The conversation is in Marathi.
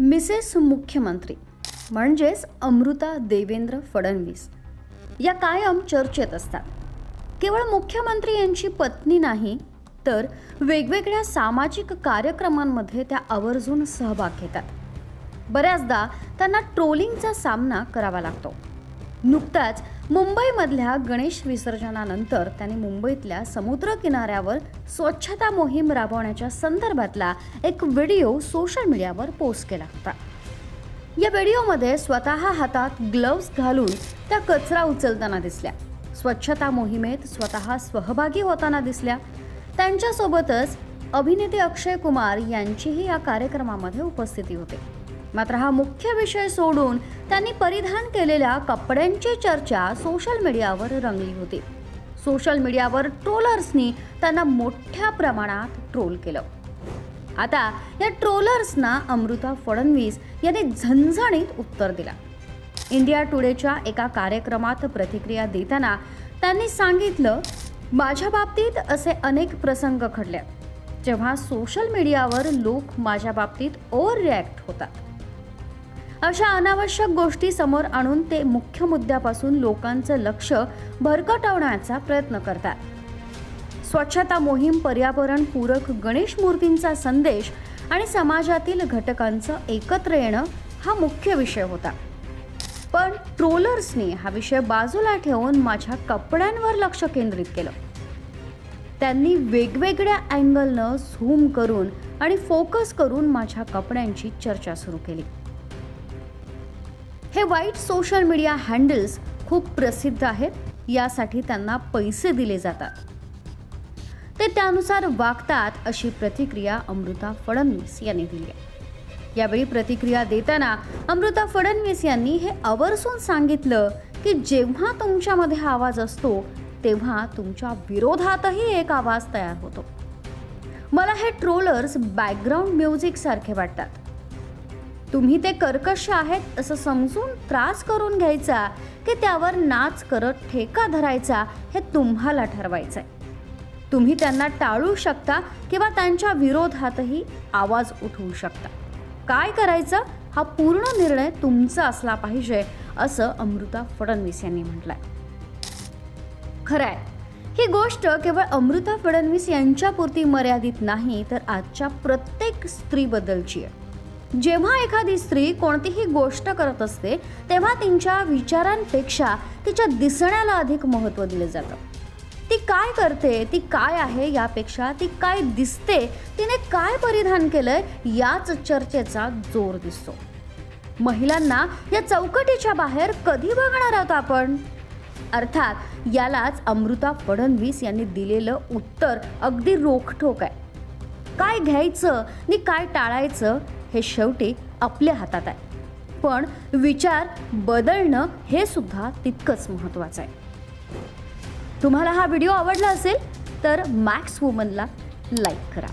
मिसेस मुख्यमंत्री म्हणजेच अमृता देवेंद्र फडणवीस या कायम चर्चेत असतात. केवळ मुख्यमंत्री यांची पत्नी नाही तर वेगवेगळ्या सामाजिक कार्यक्रमांमध्ये त्या आवर्जून सहभाग घेतात. बऱ्याचदा त्यांना ट्रोलिंगचा सामना करावा लागतो. नुकताच मुंबईमधल्या गणेश विसर्जनानंतर त्यांनी मुंबईतल्या समुद्र किनाऱ्यावर स्वच्छता मोहीम राबवण्याच्या संदर्भातला एक व्हिडिओ सोशल मीडियावर पोस्ट केला होता. या व्हिडिओमध्ये स्वतः हातात ग्लव्स घालून त्या कचरा उचलताना दिसल्या. स्वच्छता मोहिमेत स्वतः सहभागी होताना दिसल्या. त्यांच्यासोबतच अभिनेते अक्षय कुमार यांचीही या कार्यक्रमामध्ये उपस्थिती होती. मात्र हा मुख्य विषय सोडून त्यांनी परिधान केलेल्या कपड्यांची चर्चा सोशल मीडियावर रंगली होती. सोशल मीडियावर ट्रोलर्सनी त्यांना मोठ्या प्रमाणात ट्रोल केलं. आता या ट्रोलर्सना अमृता फडणवीस यांनी झणझणीत उत्तर दिला. इंडिया टुडेच्या एका कार्यक्रमात प्रतिक्रिया देताना त्यांनी सांगितलं माझ्या बाबतीत असे अनेक प्रसंग घडले. जेव्हा सोशल मीडियावर लोक माझ्या बाबतीत ओव्हर रिॲक्ट होतात अशा अनावश्यक गोष्टी समोर आणून ते मुख्य मुद्द्यापासून लोकांचं लक्ष भरकटवण्याचा प्रयत्न करतात. स्वच्छता मोहीम पर्यावरण पूरक गणेश मूर्तींचा संदेश आणि समाजातील घटकांचं एकत्र येणं हा मुख्य विषय होता. पण ट्रोलर्सनी हा विषय बाजूला ठेवून माझ्या कपड्यांवर लक्ष केंद्रित केलं. त्यांनी वेगवेगळ्या अँगलनं झूम करून आणि फोकस करून माझ्या कपड्यांची चर्चा सुरू केली. हे वाईट सोशल मीडिया हँडल्स खूप प्रसिद्ध आहेत. यासाठी त्यांना पैसे दिले जातात. ते त्यानुसार वागतात अशी प्रतिक्रिया अमृता फडणवीस यांनी दिली आहे. यावेळी प्रतिक्रिया देताना अमृता फडणवीस यांनी हे आवर्जून सांगितलं की जेव्हा तुमच्यामध्ये आवाज असतो तेव्हा तुमच्या विरोधातही एक आवाज तयार होतो. मला हे ट्रोलर्स बॅकग्राऊंड म्युझिकसारखे वाटतात. तुम्ही ते कर्कश आहेत असं समजून त्रास करून घ्यायचा की त्यावर नाच करत ठेका धरायचा हे तुम्हाला ठरवायचं आहे तुम्ही त्यांना टाळू शकता किंवा त्यांच्या विरोधातही आवाज उठवू शकता. काय करायचं? हा पूर्ण निर्णय तुमचा असला पाहिजे असं अमृता फडणवीस यांनी म्हटलंय. खरं आहे ही गोष्ट केवळ अमृता फडणवीस यांच्यापुरती मर्यादित नाही तर आजच्या प्रत्येक स्त्रीबद्दलची आहे जेव्हा एखादी स्त्री कोणतीही गोष्ट करत असते तेव्हा तिच्या विचारांपेक्षा तिच्या दिसण्याला अधिक महत्त्व दिलं जातं. ती काय करते ती काय आहे यापेक्षा ती काय दिसते तिने काय परिधान केलंय याच चर्चेचा जोर दिसतो. महिलांना या चौकटीच्या बाहेर कधी बघणार आहोत आपण? अर्थात यालाच अमृता फडणवीस यांनी दिलेलं उत्तर अगदी रोखठोक आहे. काय घ्यायचं आणि काय टाळायचं हे शेवटी आपल्या हातात आहे. पण विचार बदलणं हे सुद्धा तितकंच महत्त्वाचं आहे. तुम्हाला हा व्हिडिओ आवडला असेल तर मॅक्स वुमनला लाईक करा.